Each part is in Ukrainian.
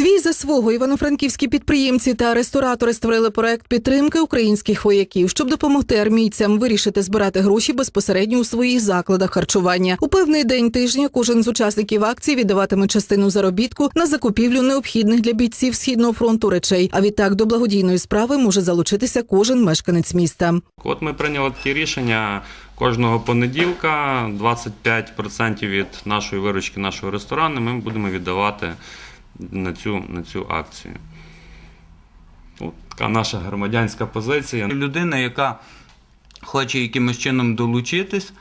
Свій за свого івано-франківські підприємці та ресторатори створили проект підтримки українських вояків, щоб допомогти армійцям вирішити збирати гроші безпосередньо у своїх закладах харчування. У певний день тижня кожен з учасників акції віддаватиме частину заробітку на закупівлю необхідних для бійців східного фронту речей. А відтак до благодійної справи може залучитися кожен мешканець міста. От ми прийняли таке рішення кожного понеділка 25% від нашої виручки нашого ресторану ми будемо віддавати на цю, на цю акцію. От така наша громадянська позиція. Людина, яка хоче якимось чином долучитись,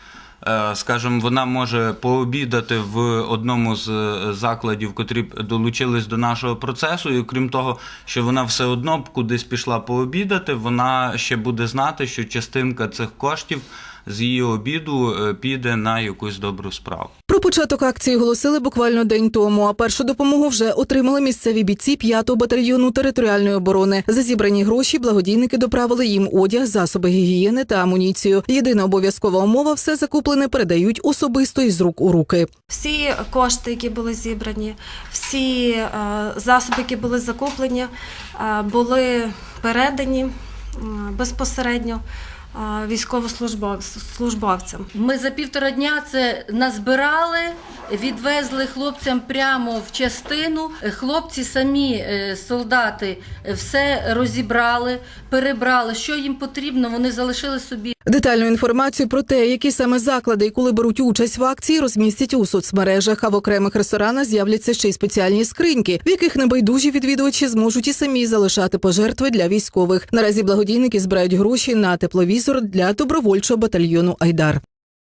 е, скажімо, вона може пообідати в одному з е, закладів, котрі долучились до нашого процесу. І окрім того, що вона все одно кудись пішла пообідати, вона ще буде знати, що частинка цих коштів з її обіду е, піде на якусь добру справу. Про початок акції оголосили буквально день тому. А першу допомогу вже отримали місцеві бійці 5-го батальйону територіальної оборони. За зібрані гроші благодійники доправили їм одяг, засоби гігієни та амуніцію. Єдина обов'язкова умова все закуплене передають особисто із рук у руки. Всі кошти, які були зібрані, всі е, засоби, які були закуплені, е, були передані безпосередньо військовослужбовцям. Ми за півтора дня це назбирали, відвезли хлопцям прямо в частину. Хлопці самі, е, солдати, все розібрали, перебрали, що їм потрібно, вони залишили собі. Детальну інформацію про те, які саме заклади і коли беруть участь в акції, розмістять у соцмережах. А в окремих ресторанах з'являться ще й спеціальні скриньки, в яких небайдужі відвідувачі зможуть і самі залишати пожертви для військових. Наразі благодійники збирають гроші на тепловізор для добровольчого батальйону Айдар.